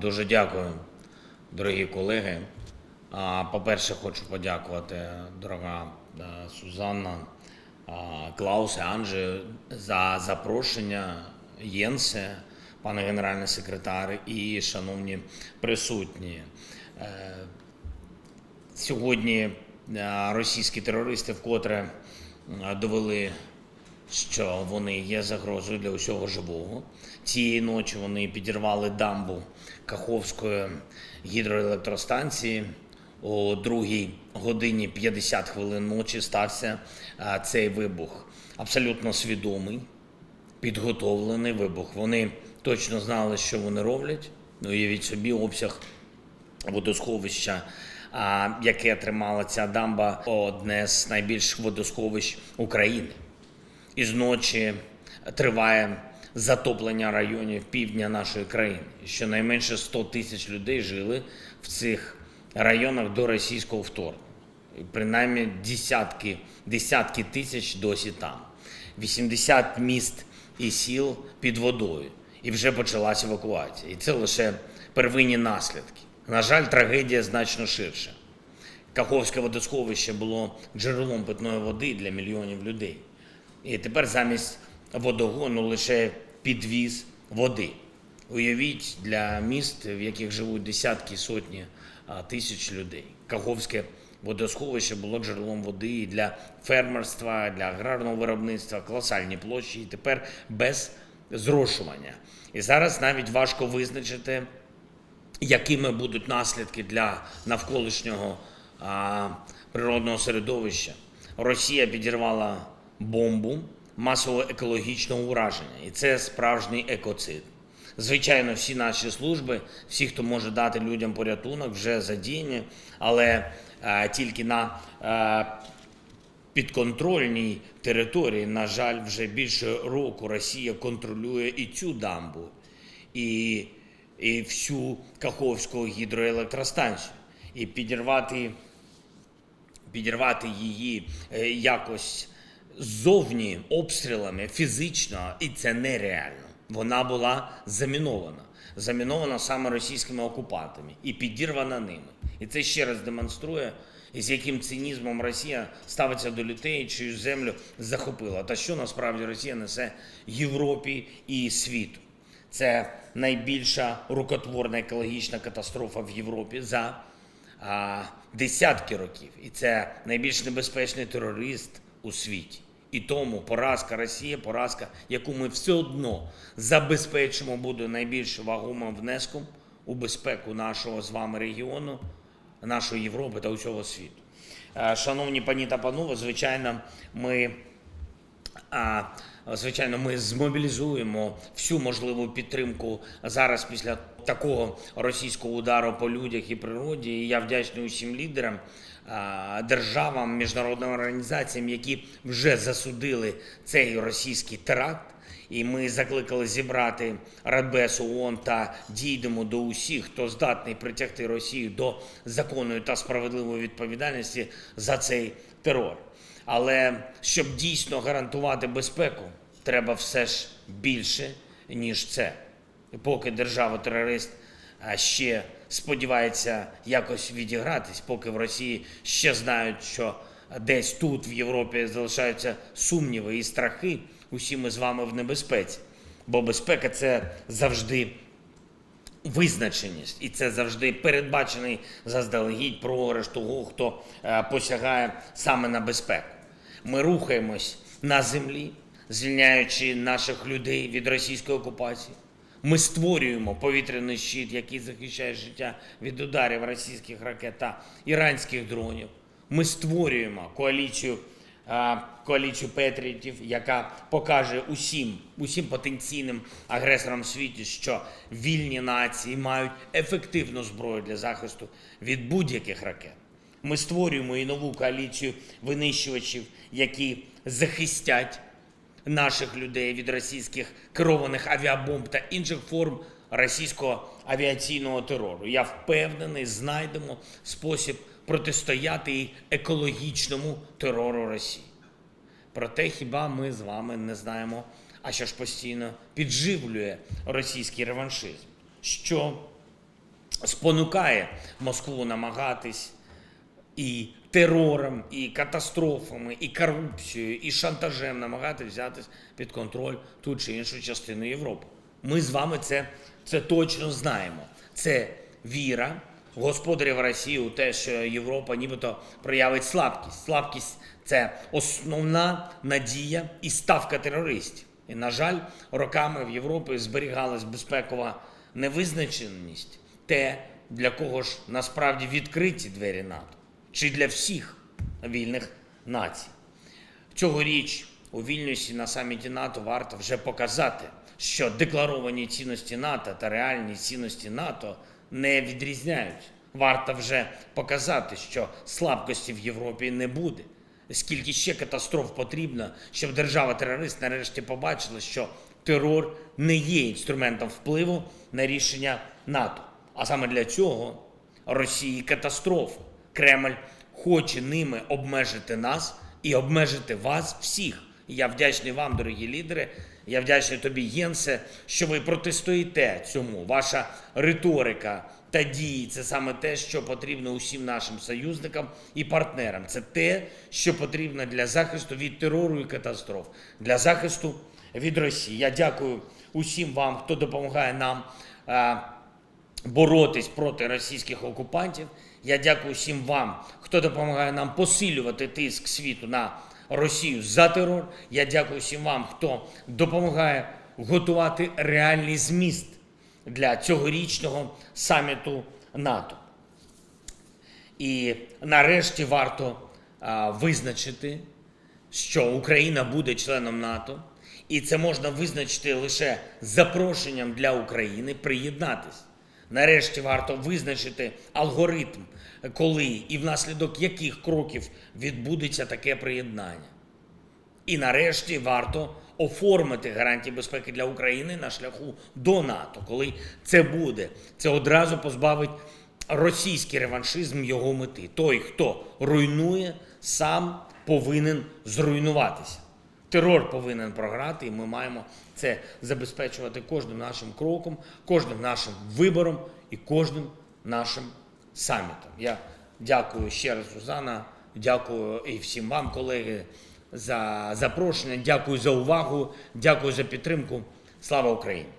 Дуже дякую, дорогі колеги. По-перше, хочу подякувати, дорога е, Сузанна, Клаусе, Анже за запрошення, Єнсе, пане генеральний секретар і шановні присутні. Е, Сьогодні е, російські терористи вкотре довели що вони є загрозою для усього живого. Цієї ночі вони підірвали дамбу Каховської гідроелектростанції. О другій годині 50 хвилин ночі стався цей вибух. Абсолютно свідомий, підготовлений вибух. Вони точно знали, що вони роблять. Ну, уявіть собі, обсяг водосховища, яке тримала ця дамба, одне з найбільших водосховищ України. Із ночі триває затоплення районів півдня нашої країни. Щонайменше 100 тисяч людей жили в цих районах до російського вторгнення. Принаймні десятки, десятки тисяч досі там. 80 міст і сіл під водою. І вже почалась евакуація. І це лише первинні наслідки. На жаль, трагедія значно ширша. Каховське водосховище було джерелом питної води для мільйонів людей. І тепер замість водогону лише підвіз води. Уявіть для міст, в яких живуть десятки сотні тисяч людей. Каховське водосховище було джерелом води і для фермерства, для аграрного виробництва, колосальні площі, і тепер без зрошування. І зараз навіть важко визначити, якими будуть наслідки для навколишнього а, природного середовища. Росія підірвала бомбу масового екологічного ураження, і це справжній екоцид. Звичайно, всі наші служби, всі, хто може дати людям порятунок, вже задіяні, але е, тільки на е, підконтрольній території, на жаль, вже більше року Росія контролює і цю дамбу, і, і всю Каховську гідроелектростанцію. І підірвати, підірвати її е, якось ззовні обстрілами фізично, і це нереально. Вона була замінована. Замінована саме російськими окупантами і підірвана ними. І це ще раз демонструє, з яким цинізмом Росія ставиться до людей, чию землю захопила. Та що насправді Росія несе Європі і світу. Це найбільша рукотворна екологічна катастрофа в Європі за а, десятки років. І це найбільш небезпечний терорист у світі. І тому поразка Росії, поразка, яку ми все одно забезпечимо, буде найбільш вагомим внеском у безпеку нашого з вами регіону, нашої Європи та усього світу. Е, Шановні пані та панове, звичайно, ми звичайно, ми змобілізуємо всю можливу підтримку зараз після такого російського удару по людях і природі. І я вдячний усім лідерам, державам, міжнародним організаціям, які вже засудили цей російський теракт. І ми закликали зібрати Радбез ООН та дійдемо до усіх, хто здатний притягти Росію до законної та справедливої відповідальності за цей терор. Але щоб дійсно гарантувати безпеку, треба все ж більше, ніж це. І поки держава-терорист ще сподівається якось відігратись, поки в Росії ще знають, що десь тут, в Європі, залишаються сумніви і страхи, усі ми з вами в небезпеці. Бо безпека це завжди визначеність, і це завжди передбачений заздалегідь програш того, хто е, посягає саме на безпеку. Ми рухаємось на землі, звільняючи наших людей від російської окупації. Ми створюємо повітряний щит, який захищає життя від ударів російських ракет та іранських дронів. Ми створюємо коаліцію коаліцію Петріотів, яка покаже усім, усім потенційним агресорам світі, що вільні нації мають ефективну зброю для захисту від будь-яких ракет. Ми створюємо і нову коаліцію винищувачів, які захистять наших людей від російських керованих авіабомб та інших форм російського авіаційного терору. Я впевнений, знайдемо спосіб протистояти і екологічному терору Росії. Проте хіба ми з вами не знаємо, а що ж постійно підживлює російський реваншизм? Що спонукає Москву намагатись і терором, і катастрофами, і корупцією, і шантажем намагатись взяти під контроль ту чи іншу частину Європи. Ми з вами це, це точно знаємо. Це віра господарів Росії у те, що Європа нібито проявить слабкість. Слабкість це основна надія і ставка терористів. І, на жаль, роками в Європі зберігалась безпекова невизначеність, те, для кого ж насправді відкриті двері НАТО, чи для всіх вільних націй. Цьогоріч у Вільнюсі на саміті НАТО варто вже показати, що декларовані цінності НАТО та реальні цінності НАТО не відрізняють. Варто вже показати, що слабкості в Європі не буде. Скільки ще катастроф потрібно, щоб держава-терорист нарешті побачила, що терор не є інструментом впливу на рішення НАТО. А саме для цього Росії катастрофа. Кремль хоче ними обмежити нас і обмежити вас всіх. Я вдячний вам, дорогі лідери. Я вдячний тобі, Єнсе, що ви протистоїте цьому. Ваша риторика та дії це саме те, що потрібно усім нашим союзникам і партнерам. Це те, що потрібно для захисту від терору і катастроф, для захисту від Росії. Я дякую усім вам, хто допомагає нам. боротись проти російських окупантів. Я дякую всім вам, хто допомагає нам посилювати тиск світу на Росію за терор. Я дякую всім вам, хто допомагає готувати реальний зміст для цьогорічного саміту НАТО. І нарешті варто а, визначити, що Україна буде членом НАТО, і це можна визначити лише запрошенням для України приєднатись. Нарешті варто визначити алгоритм, коли і внаслідок яких кроків відбудеться таке приєднання. І нарешті варто оформити гарантії безпеки для України на шляху до НАТО. Коли це буде, це одразу позбавить російський реваншизм його мети. Той, хто руйнує, сам повинен зруйнуватися. Терор повинен програти, і ми маємо це забезпечувати кожним нашим кроком, кожним нашим вибором і кожним нашим самітом. Я дякую ще раз, Сузана. Дякую і всім вам, колеги, за запрошення. Дякую за увагу. Дякую за підтримку. Слава Україні!